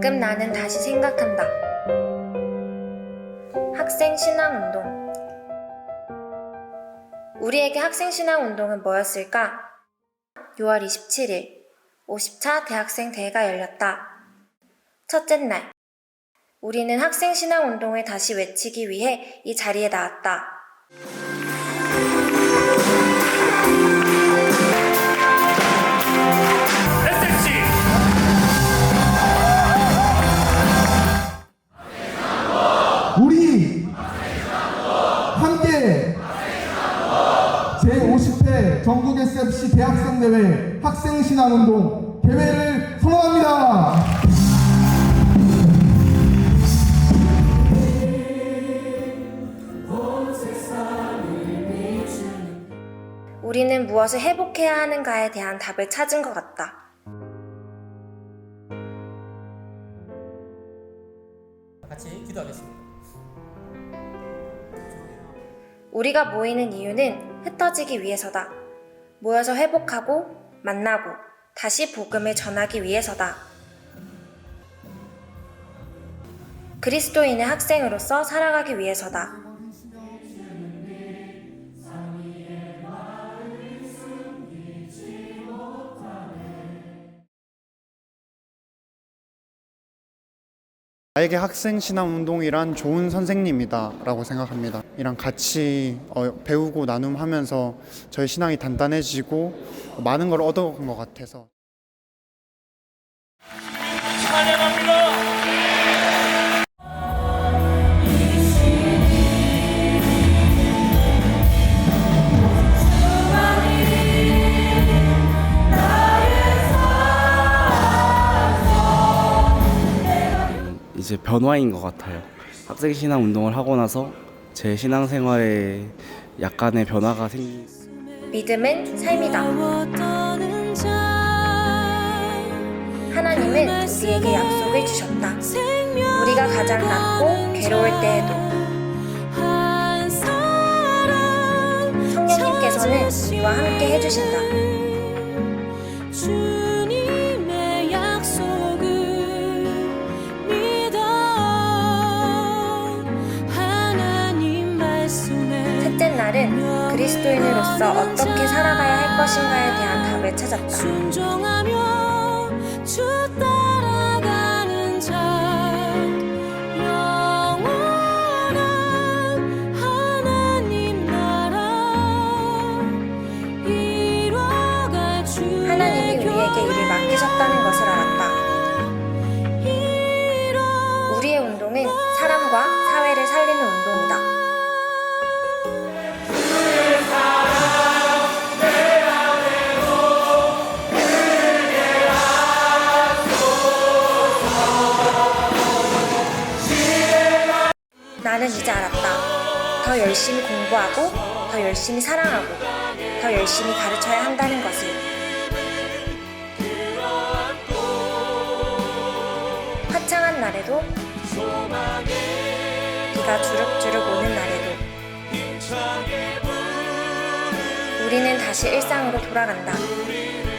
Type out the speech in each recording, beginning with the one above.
가끔 나는 다시 생각한다. 학생 신앙 운동. 우리에게 학생 신앙 운동은 뭐였을까? 6월 27일 50차 대학생 대회가 열렸다. 첫째 날. 우리는 학생 신앙 운동을 다시 외치기 위해 이 자리에 나왔다. 제50회 전국SFC 대학생대회 학생신앙운동 대회를 선언합니다. 우리는 무엇을 회복해야 하는가에 대한 답을 찾은 것 같다. 같이 기도하겠습니다. 우리가 모이는 이유는 흩어지기 위해서다. 모여서 회복하고 만나고 다시 복음을 전하기 위해서다. 그리스도인의 학생으로서 살아가기 위해서다. 나에게 학생 신앙 운동이란 좋은 선생님이다라고 생각합니다. 이랑 같이 어, 배우고 나눔하면서 저의 신앙이 단단해지고 많은 걸 얻어간 것 같아서 찬양합니다. 이제 변화인 것 같아요. 학생 신앙 운동을 하고 나서 제 신앙 생활에 약간의 변화가 생긴 믿음은 삶이다. 하나님은 우리에게 약속을 주셨다. 우리가 가장 낮고 괴로울 때에도 성령님께서는 우리와 함께 해주신다. 날은 그리스도인으로서 어떻게 살아가야 할 것인가에 대한 답을 찾았다. 하나님이 우리에게 일을 맡기셨다는 것을 알았 나는 이제 알았다. 더 열심히 공부하고, 더 열심히 사랑하고, 더 열심히 가르쳐야 한다는 것을. 화창한 날에도 비가 주룩주룩 오는 날에도 우리는 다시 일상으로 돌아간다.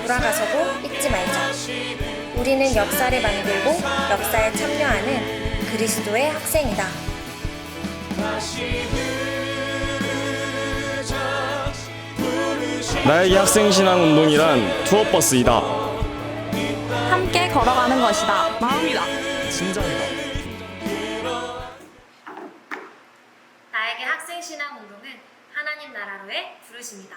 돌아가서도 잊지 말자. 우리는 역사를 만들고 역사에 참여하는 그리스도의 학생이다. 나에게 학생 신앙 운동이란 투어버스이다. 함께 걸어가는 것이다. 마음이다. 나에게 학생 신앙 운동은 하나님 나라로의 부르심이다.